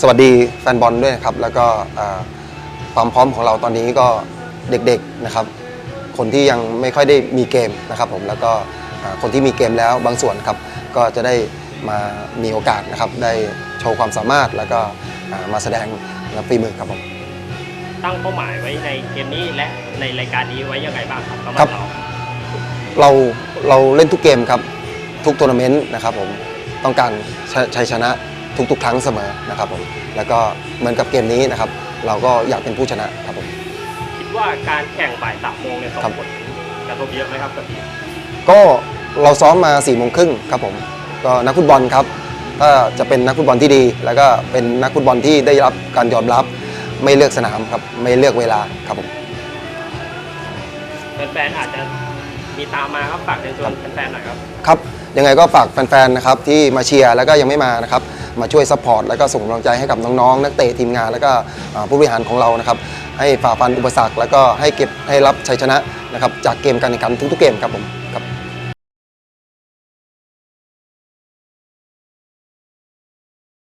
สวัสดีแฟนบอลด้วยนะครับ แล้วก็อ่าความพร้อมของเราตอนนี้ก็เด็กๆนะครับ คนที่ยังไม่ค่อยได้มีเกมนะครับผมแล้วก็อ่าคนที่มีเกมแล้วบางส่วนครับ ก็จะได้มามีโอกาสนะครับ ได้โชว์ความสามารถแล้วก็อ่ามาแสดงฝีมือครับผมตั้งเป้าหมายไว้ในเกมนี้และในรายการนี้ไว้ยังไงบ้างครับสำหครัรับบเราเราเราเล่นทุกเกมครับ ทุกทัวร์นาเมนต์นะครับผมต้องการชชัยชนะทุกๆ ครั้งเสมอนะครับผมแล้วก็เหมือนกับเกมนี้นะครับ เราก็อยากเป็นผู้ชนะครับผมคิดว่าการแข่งบ่ายสามโมงเนี่ยส่งครับผลกระทบเยอะไหมครับกับทีมก็เราซ้อมมา4ี่โมงครึ่งครับผมก็นักฟุตบอลครับถ้าจะเป็นนักฟุตบอลที่ดี แล้วก็เป็นนักฟุตบอลที่ได้รับการยอมรับ ไม่เลือกสนามครับไม่เลือกเวลาครับผมแฟนๆอาจจะมีตามมาครับฝากเชิญชวนแฟนๆหน่อยครับครับ ยังไงก็ฝากแฟนๆนะครับที่มาเชียร์แล้วก็ยังไม่มานะครับมาช่วยซัพพอร์ตแล้วก็ส่งกำลังใจให้กับน้องๆ นักเตะทีมงานแล้วก็ผู้บริหารของเรานะครับให้ฝ่าฟันอุปสรรค แล้วก็ให้เก็บให้รับชัยชนะนะครับจากเกมการแข่งขันทุกๆเกมครับผมครับ